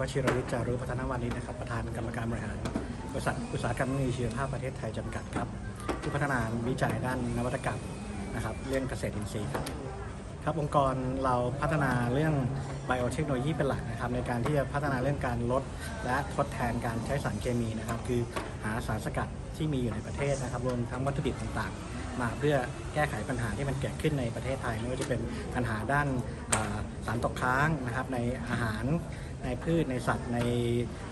วชิรวิทย์จารุพัฒนวานิชนะครับ ประธานกรรมการบริหารบริษัทอุตสาหกรรมมีชีวภาพประเทศไทยจำกัดครับ ผู้พัฒนาวิจัยด้านนวัตกรรมนะครับ เรื่องเกษตรอินทรีย์ครับครับองค์กรเราพัฒนาเรื่องไบโอเทคโนโลยีเป็นหลักนะครับในการที่จะพัฒนาเรื่องการลด และทดแทนการใช้สารเคมีนะครับ คือหาสารสกัดที่มีอยู่ในประเทศนะครับรวมทั้งวัตถุดิบต่างๆ มาเพื่อแก้ไขปัญหาที่มันเกิดขึ้นในประเทศไทยไม่ว่าจะเป็นปัญหาด้านสารตกค้างนะครับในอาหารในพืชในสัตว์ใน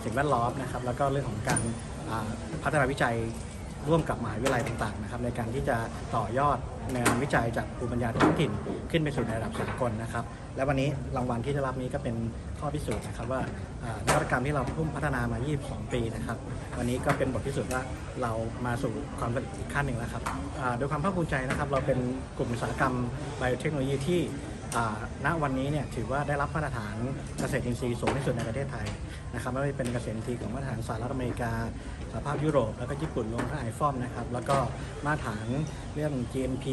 สิ่งแวดล้อมนะครับแล้วก็เรื่องของการพัฒนาวิจัย ร่วมกับมหาวิทยาลัยต่างๆนะครับในการที่จะต่อยอดงานวิจัยจากภูมิปัญญาท้องถิ่นขึ้นไปสู่ในระดับสากลนะครับ และวันนี้รางวัลที่ได้รับนี้ก็เป็นข้อพิสูจน์นะครับว่านวัตกรรมที่เราพุ่มพัฒนามา 22 ปีนะครับ วันนี้ก็เป็นบทพิสูจน์ว่าเรามาสู่ความสำเร็จอีกขั้นหนึ่งแล้วครับโดยความภาคภูมิใจนะครับ เราเป็นกลุ่มอุตสาหกรรมไบโอเทคโนโลยีที่ ณวันนี้เนี่ยถือว่าได้รับมาตรฐานเกษตรอินทรีย์สูงที่สุดในประเทศไทยนะครับไม่ว่าจะเป็นเกษตรอินทรีย์ของมาตรฐานสหรัฐอเมริกาสหภาพยุโรป แล้วก็ญี่ปุ่นรวมทั้งไอฟอมนะครับแล้วก็มาตรฐานเรื่อง GMP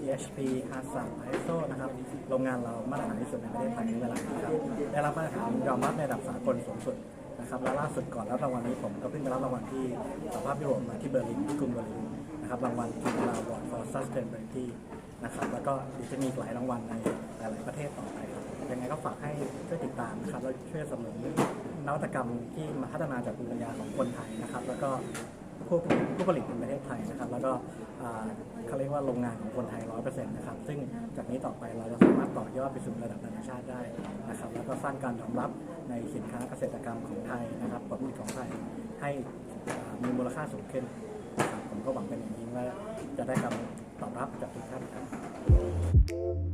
GHP HACCP ISO นะครับโรงงานเรามาตรฐานที่สุดในประเทศไทยในเวลานี้ครับได้รับมาตรฐานยอมรับในระดับสากลสูงสุดนะครับและล่าสุดก่อนรับรางวัลนี้ผมก็เพิ่งไปรับรางวัลที่สหภาพยุโรปมาที่เบอร์ลินที่กรุงเบอร์ลินนะครับรางวัล King Award for Sustainability นะครับแล้วก็เดี๋ยวจะมีอีกหลายรางวัลในหลายๆประเทศต่อไปครับยังไงก็ฝากให้ช่วยติดตามนะครับแล้วช่วยสนับสนุนนวัตกรรมที่มาพัฒนาจากภูมิปัญญาของคนไทยนะครับ แล้วก็ผู้ผู้ผลิตในประเทศไทยนะครับ แล้วก็อ่าเขาเรียกว่าโรงงานของคนไทยร้อยเปอร์เซ็นต์นะครับ ซึ่งจากนี้ต่อไปเราจะสามารถต่อยอดไปสู่ระดับนานาชาติได้นะครับ แล้วก็สร้างการยอมรับในสินค้าเกษตรกรรมของไทยนะครับผลผลิตของไทยให้อ่ามีมูลค่าสูงขึ้นนะครับผมก็หวังเป็นอย่างยิ่งว่าจะได้การตอบ รับจากทุกท่านครับ